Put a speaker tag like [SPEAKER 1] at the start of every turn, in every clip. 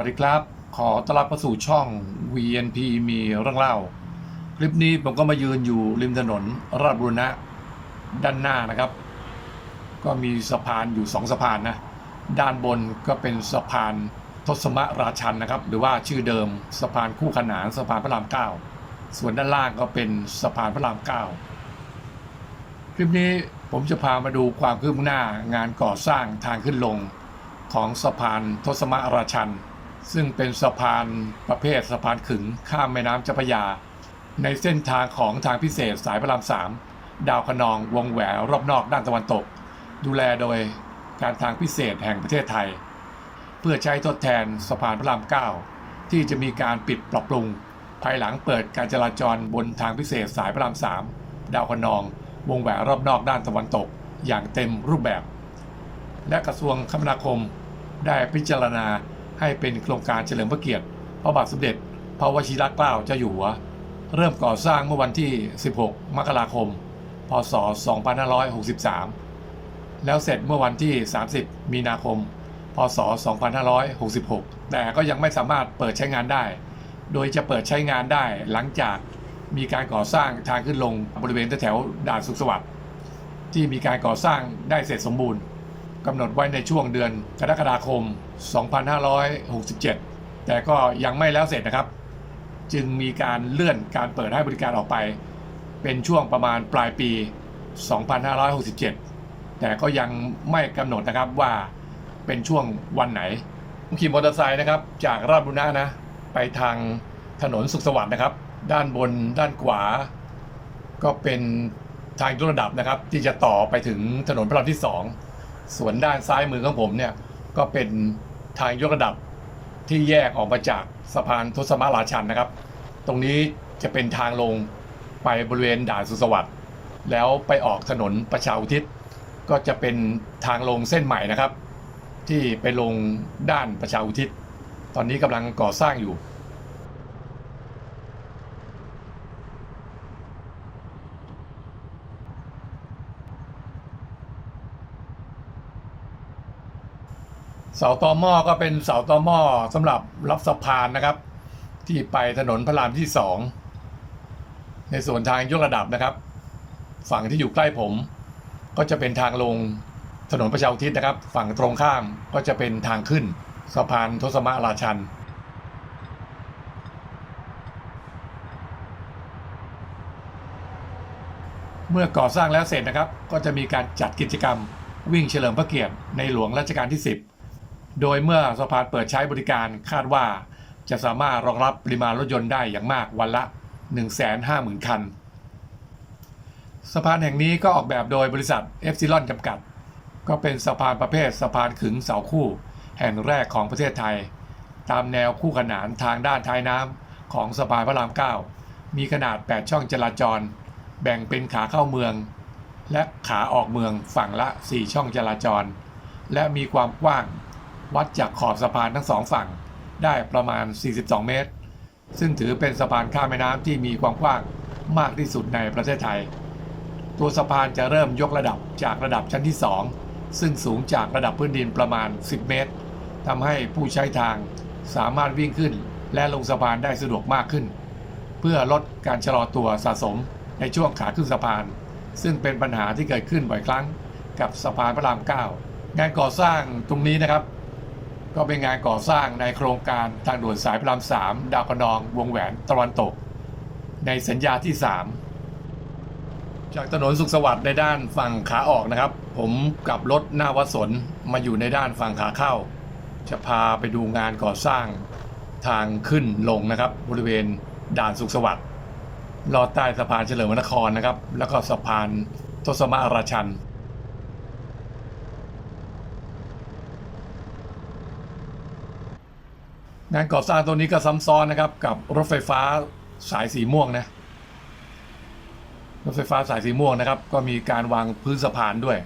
[SPEAKER 1] สวัสดีครับ ขอต้อนรับเข้าสู่ช่อง VNP มีเรื่องเล่า คลิปนี้ผมก็มายืนอยู่ริมถนนราชบุรณะด้านหน้านะครับ ก็มีสะพานอยู่สองสะพานนะ ด้านบนก็เป็นสะพานทศมราชันนะครับ หรือว่าชื่อเดิมสะพานคู่ขนานสะพานพระรามเก้าส่วนด้านล่างก็เป็นสะพานพระรามเก้าคลิปนี้ผมจะพามาดูความคืบหน้างานก่อสร้างทางขึ้นลงของสะพานทศมราชัน ซึ่งเป็นสะพานประเภทสะพานขึงข้ามแม่น้ำเจ้าพระยา ในเส้นทางของทางพิเศษสายพระรามสามดาวคะนองวงแหวนรอบนอกด้านตะวันตก ดูแลโดยการทางพิเศษแห่งประเทศไทย เพื่อใช้ทดแทนสะพานพระรามเก้าที่จะมีการปิดปรับปรุง ภายหลังเปิดการจราจรบนทางพิเศษสายพระรามสามดาวคะนอง วงแหวนรอบนอกด้านตะวันตก อย่างเต็มรูปแบบ และกระทรวงคมนาคมได้พิจารณา ให้เป็นโครงการเฉลิมพระเกียรติ พระบาทสมเด็จ พระวชิรเกล้าเจ้าอยู่หัว เริ่มก่อสร้างเมื่อวันที่ 16 มกราคม พศ 2563 แล้วเสร็จเมื่อวันที่ 30 มีนาคม พศ 2566 แต่ก็ยังไม่สามารถเปิดใช้งานได้ โดยจะเปิดใช้งานได้หลังจากมีการก่อสร้างทางขึ้นลงบริเวณแถวด่านสุขสวัสดิ์ที่มีการก่อสร้างได้เสร็จสมบูรณ์กำหนดไว้ในช่วงเดือนกรกฎาคม 2567 แต่ก็ยังไม่แล้วเสร็จนะครับ จึงมีการเลื่อนการเปิดให้บริการออกไป เป็นช่วงประมาณปลายปี 2567 แต่ก็ยังไม่กำหนดนะครับว่าเป็นช่วงวันไหนขี่มอเตอร์ไซค์นะครับจากราชบุรณะนะ ไปทางถนนสุขสวัสดิ์นะครับ ด้านบนด้านขวา ก็เป็นทางยกระดับนะครับ ที่จะต่อไปถึงถนนพระรามที่ 2 ส่วนด้านซ้ายมือของผมเนี่ย ก็เป็น ทางยกระดับที่แยกออกมาจากสะพานทศมาราชันนะครับ ตรงนี้จะเป็นทางลงไปบริเวณด่านสุสวัสดิ์แล้วไปออกถนนประชาอุทิศ ก็จะเป็นทางลงเส้นใหม่นะครับ ที่ไปลงด้านประชาอุทิศ ตอนนี้กำลังก่อสร้างอยู่ เสาตอหม้อก็เป็นเสาตอหม้อสำหรับรับสะพานนะครับ ที่ไปถนนพระรามที่สองในส่วนทางยกระดับนะครับ ฝั่งที่อยู่ใกล้ผม ก็จะเป็นทางลงถนนประชาอุทิศนะครับ ฝั่งตรงข้ามก็จะเป็นทางขึ้นสะพานทศมาราชันเมื่อก่อสร้างแล้วเสร็จนะครับ ก็จะมีการจัดกิจกรรมวิ่งเฉลิมพระเกียรติในหลวงรัชกาลที่ 10 โดยเมื่อสะพานเปิดใช้บริการคาดว่า จะสามารถรองรับปริมาณรถยนต์ได้อย่างมากวันละ 150,000 คัน สะพานแห่งนี้ก็ออกแบบโดยบริษัทเอฟซิลอนจำกัด ก็เป็นสะพานประเภทสะพานขึงเสาคู่ แห่งแรกของประเทศไทย ตามแนวคู่ขนานทางด้านท้ายน้ำของสะพานพระราม 9 มีขนาด 8 ช่องจราจร แบ่งเป็นขาเข้าเมือง และขาออกเมืองฝั่งละ 4 ช่องจราจร และมีความกว้าง วัดจากขอบสะพานทั้งสองฝั่งได้ประมาณ 42 เมตร ซึ่งถือเป็นสะพานข้ามแม่น้ำที่มีความกว้างมากที่สุดในประเทศไทย ตัวสะพานจะเริ่มยกระดับจากระดับชั้นที่ 2 ซึ่งสูงจากระดับพื้นดินประมาณ 10 เมตรทำให้ผู้ใช้ทางสามารถวิ่งขึ้น และลงสะพานได้สะดวกมากขึ้น เพื่อลดการชะลอตัวสะสมในช่วงขาขึ้นสะพาน ซึ่งเป็นปัญหาที่เกิดขึ้นบ่อยครั้ง กับสะพานพระราม 9 งานก่อสร้างตรงนี้นะครับ ก็เป็นงานก่อสร้างในโครงการทางด่วนสายพระราม3ดาวคะนองวงแหวนตะวันตก ในสัญญาที่ 3 จากถนนสุขสวัสดิ์ในด้านฝั่งขาออกนะครับ ผมกับรถหน้าวัดสนมาอยู่ในด้านฝั่งขาเข้า จะพาไปดูงานก่อสร้างทางขึ้นลงนะครับ บริเวณด่านสุขสวัสดิ์ลอดใต้สะพานเฉลิมนครนะครับ แล้วก็สะพานทศมาราชัน งานก่อสร้างตัวนี้ก็ซ้ำซ้อนนะครับ กับรถไฟฟ้าสายสีม่วงนะรถไฟฟ้าสายสีม่วงนะครับ ก็มีการวางพื้นสะพานด้วย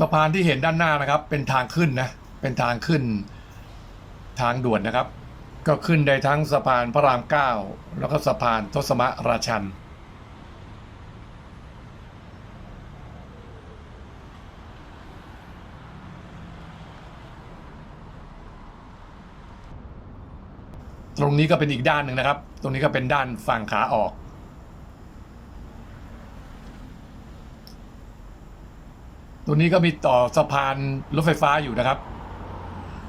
[SPEAKER 1] สะพานที่เห็นด้านหน้านะครับ เป็นทางขึ้นนะ เป็นทางขึ้นทางด่วนนะครับ ก็ขึ้นได้ทั้งสะพานพระรามเก้าแล้วก็สะพานทศมราชัน ตรงนี้ก็เป็นอีกด้านหนึ่งนะครับ ตรงนี้ก็เป็นด้านฝั่งขาออก รงนี้ก็มีต่อสะพานรถไฟฟ้าอยู่นะครับ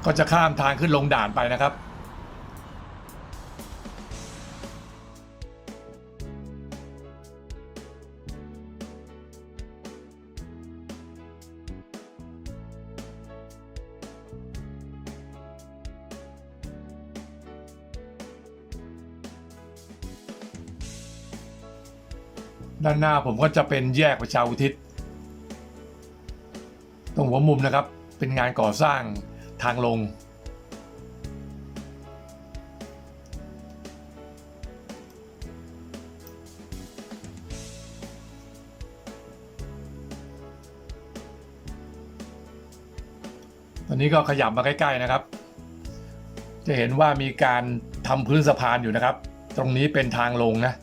[SPEAKER 1] ก็จะข้ามทางขึ้นลงด่านไปนะครับ ด้านหน้าผมก็จะเป็นแยกประชาอุทิศ หัวมุมนะครับ เป็นงานก่อสร้างทางลง ตอนนี้ก็ขยับมาใกล้ ๆ นะครับ จะเห็นว่ามีการทำพื้นสะพานอยู่นะครับ ตรงนี้เป็นทางลงนะ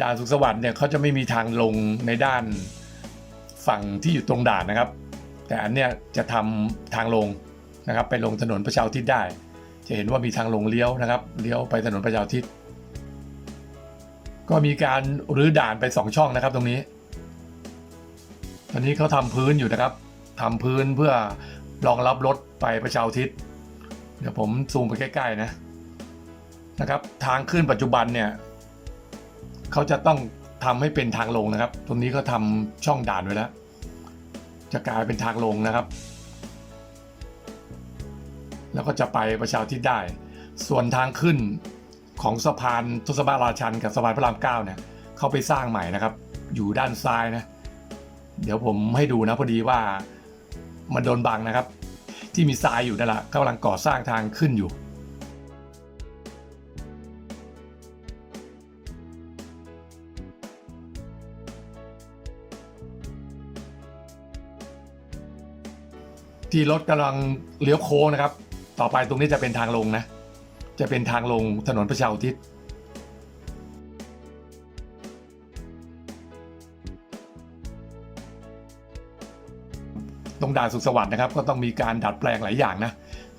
[SPEAKER 1] ด่านสุขสวัสดิ์เนี่ยเขาจะไม่มีทางลงในด้านฝั่งที่อยู่ตรงด่านนะครับ แต่อันเนี้ยจะทำทางลงนะครับไปลงถนนประชาอุทิศได้ จะเห็นว่ามีทางลงเลี้ยวนะครับเลี้ยวไปถนนประชาอุทิศก็มีการรื้อด่านไปสองช่องนะครับตรงนี้ ตอนนี้เขาทำพื้นอยู่นะครับทำพื้นเพื่อรองรับรถไปประชาอุทิศเดี๋ยวผมซูมไปใกล้ๆนะนะครับ ทางขึ้นปัจจุบันเนี่ยเขาจะต้องทำให้เป็นทางลงนะครับ ตรงนี้เขาทำช่องด่านไว้แล้ว จะกลายเป็นทางลงนะครับ แล้วก็จะไปประชาธิปไตยได้ ส่วนทางขึ้นของสะพานทศบาราชันกับสะพานพระรามเก้าเนี่ยเขาไปสร้างใหม่นะครับ อยู่ด้านซ้ายนะ เดี๋ยวผมให้ดูนะพอดีว่ามันโดนบังนะครับ ที่มีทรายอยู่นั่นแหละกำลังก่อสร้างทางขึ้นอยู่ ที่รถกำลังเลี้ยวโค้งนะครับ ต่อไปตรงนี้จะเป็นทางลงนะ จะเป็นทางลงถนนประชาอุทิศตรงด่านสุขสวัสดิ์นะครับ ก็ต้องมีการดัดแปลงหลายอย่างนะ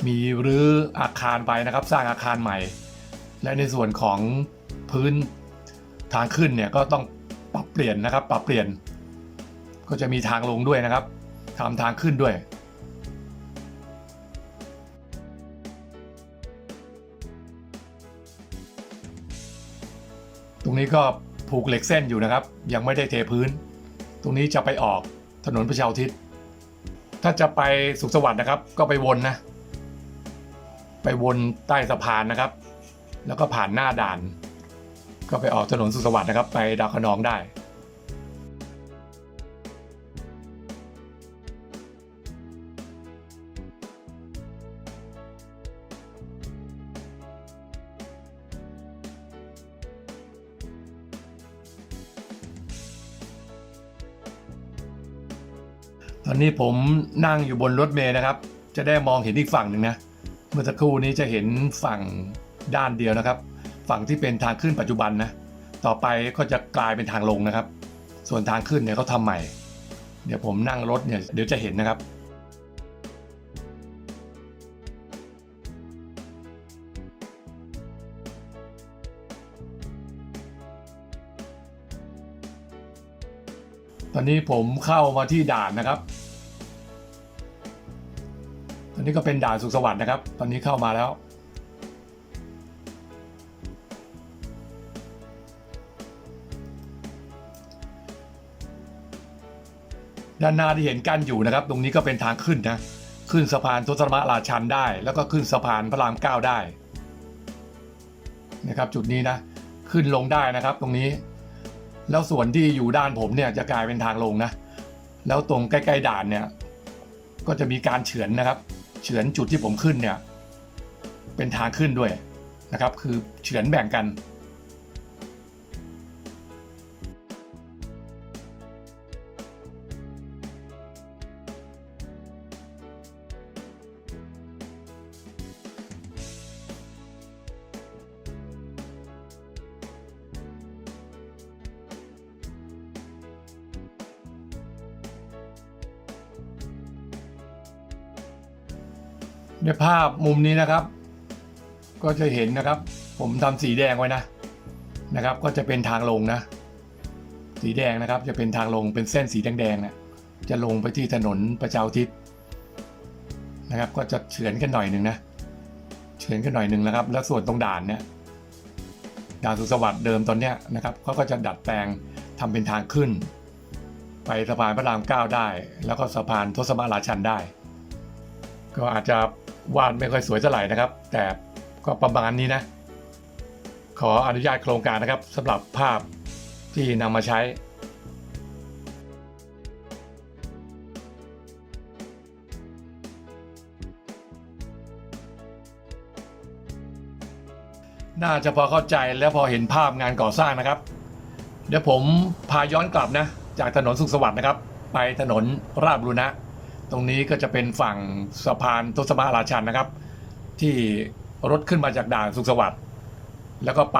[SPEAKER 1] มีรื้ออาคารไปนะครับ สร้างอาคารใหม่ และในส่วนของพื้นทางขึ้นเนี่ยก็ต้องปรับเปลี่ยนนะครับ ปรับเปลี่ยน ก็จะมีทางลงด้วยนะครับทำทางขึ้นด้วย ตรงนี้ก็ผูกเหล็กเส้นอยู่นะครับ ยังไม่ได้เทพื้น ตรงนี้จะไปออกถนนประชาอุทิศ ถ้าจะไปสุขสวัสดิ์นะครับ ก็ไปวนนะ ไปวนใต้สะพานนะครับ แล้วก็ผ่านหน้าด่าน ก็ไปออกถนนสุขสวัสดิ์นะครับ ไปดาวขนองได้ ตอนนี้ผมนั่งอยู่บนรถเมล์นะครับ จะได้มองเห็นอีกฝั่งหนึ่งนะ เมื่อสักครู่นี้จะเห็นฝั่งด้านเดียวนะครับ ฝั่งที่เป็นทางขึ้นปัจจุบันนะ ต่อไปก็จะกลายเป็นทางลงนะครับ ส่วนทางขึ้นเนี่ยเขาทำใหม่ เดี๋ยวผมนั่งรถเนี่ยเดี๋ยวจะเห็นนะครับตอนนี้ผมเข้ามาที่ด่านนะครับ นี้ก็เป็นด่านสุขสวัสดิ์นะครับ ตอนนี้เข้ามาแล้ว ด้านหน้าที่เห็นกั้นอยู่นะครับ ตรงนี้ก็เป็นทางขึ้นนะ ขึ้นสะพานทศมราชันได้ แล้วก็ขึ้นสะพานพระรามเก้าได้นะครับ จุดนี้นะ ขึ้นลงได้นะครับ ตรงนี้ แล้วส่วนที่อยู่ด้านผมเนี่ยจะกลายเป็นทางลงนะ แล้วตรงใกล้ ๆ ด่านเนี่ยก็จะมีการเฉือนนะครับ เฉือนจุดที่ผมขึ้นเนี่ยเป็นทางขึ้นด้วยนะครับ คือเฉือนแบ่งกัน ในภาพมุมนี้นะครับ ก็จะเห็นนะครับ ผมทำสีแดงไว้นะนะครับ ก็จะเป็นทางลงนะ สีแดงนะครับ จะเป็นทางลงเป็นเส้นสีแดงๆนะจะลงไปที่ถนนประชาทิศนะครับ ก็จะเฉือนกันหน่อยหนึ่งนะเฉือนกันหน่อยหนึ่งนะครับ แล้วส่วนตรงด่านเนี่ยด่านสุสวัสดิ์เดิมตอนเนี้ยนะครับเขาก็จะดัดแปลงทำเป็นทางขึ้น ไปสะพานพระรามเก้าได้ แล้วก็สะพานทศมาราชันได้ ก็อาจจะ วาดไม่ค่อยสวยเท่าไหร่นะครับ แต่ก็ประมาณนี้นะ ขออนุญาตโครงการนะครับสำหรับภาพที่นำมาใช้น่าจะพอเข้าใจและพอเห็นภาพงานก่อสร้างนะครับ เดี๋ยวผมพาย้อนกลับนะ จากถนนสุขสวัสดิ์นะครับ ไปถนนราชบุรณะ ตรงนี้ก็จะเป็นฝั่งสะพานทศมาราชันนะครับ ที่รถขึ้นมาจากด่านสุขสวัสดิ์แล้วก็ไป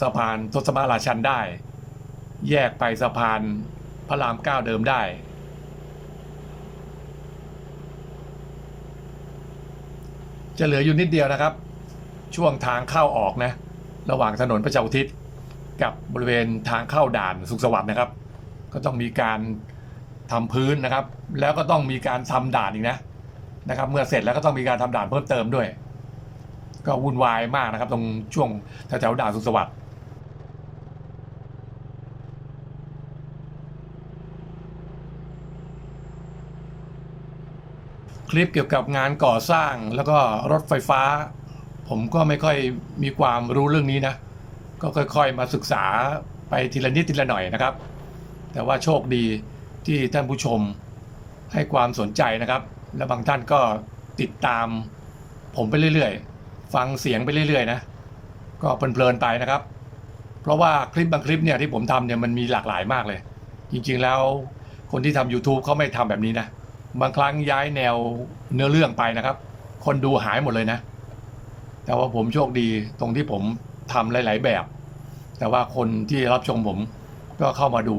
[SPEAKER 1] สะพานทศมาราชันได้ แยกไปสะพานพระรามเก้าเดิมได้จะเหลืออยู่นิดเดียวนะครับ ช่วงทางเข้าออกนะ ระหว่างถนนประชาอุทิศกับบริเวณทางเข้าด่านสุขสวัสดิ์นะครับ ก็ต้องมีการ ทำพื้นนะครับ แล้วก็ต้องมีการทำด่านอีกนะนะครับ เมื่อเสร็จแล้วก็ต้องมีการทำด่านเพิ่มเติมด้วย ก็วุ่นวายมากนะครับ ตรงช่วงแถวๆด่านสุขสวัสดิ์คลิปเกี่ยวกับงานก่อสร้างแล้วก็รถไฟฟ้า ผมก็ไม่ค่อยมีความรู้เรื่องนี้นะ ก็ค่อยๆมาศึกษาไปทีละนิดทีละหน่อยนะครับ แต่ว่าโชคดี ที่ท่านผู้ชมให้ความสนใจนะครับ และบางท่านก็ติดตามผมไปเรื่อยๆ ฟังเสียงไปเรื่อยๆ นะ ก็เพลินๆไปนะครับ เพราะว่าคลิปบางคลิปเนี่ยที่ผมทำเนี่ยมันมีหลากหลายมากเลย จริงๆแล้วคนที่ทำ YouTube เขาไม่ทำแบบนี้นะ บางครั้งย้ายแนวเนื้อเรื่องไปนะครับ คนดูหายหมดเลยนะ แต่ว่าผมโชคดีตรงที่ผมทำหลาย ๆ แบบ แต่ว่าคนที่รับชมผมก็เข้ามาดู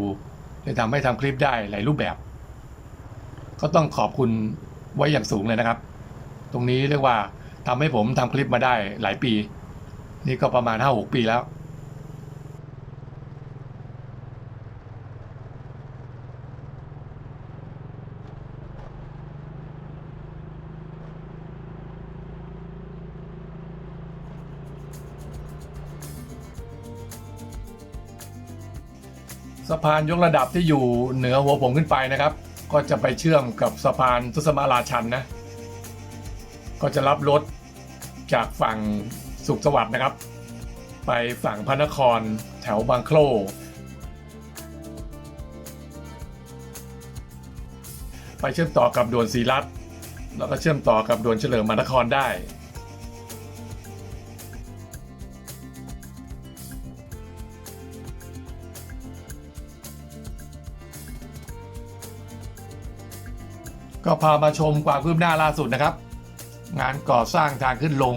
[SPEAKER 1] เลยทำให้ทำคลิปได้หลายรูปแบบ ก็ต้องขอบคุณไว้อย่างสูงเลยนะครับ ตรงนี้เรียกว่าทำให้ผมทำคลิปมาได้หลายปี นี่ก็ประมาณ5-6ปีแล้ว สะพานยกระดับที่อยู่เหนือหัวผมขึ้นไปนะครับ ก็จะไปเชื่อมกับสะพานทุสมาราชันนะ ก็จะรับรถจากฝั่งสุขสวัสดิ์นะครับ ไปฝั่งพระนครแถวบางโคลไปเชื่อมต่อกับด่วนศรีรัตน์แล้วก็เชื่อมต่อกับด่วนเฉลิมมานครได้ ก็พามาชมความคืบหน้าล่าสุดนะครับ งานก่อสร้างทางขึ้นลง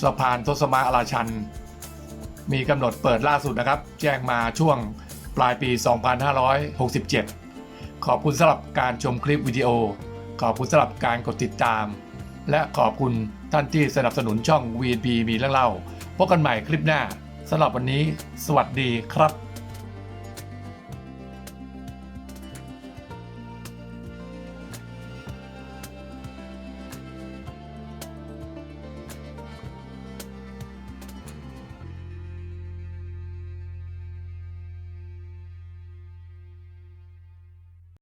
[SPEAKER 1] สะพานทศมาราชัน มีกำหนดเปิดล่าสุดนะครับ แจ้งมาช่วงปลายปี 2567 ขอบคุณสำหรับการชมคลิปวิดีโอ ขอบคุณสำหรับการกดติดตาม และขอบคุณท่านที่สนับสนุนช่อง VNP มีเรื่องเล่าพบกันใหม่คลิปหน้าสำหรับวันนี้ สวัสดีครับ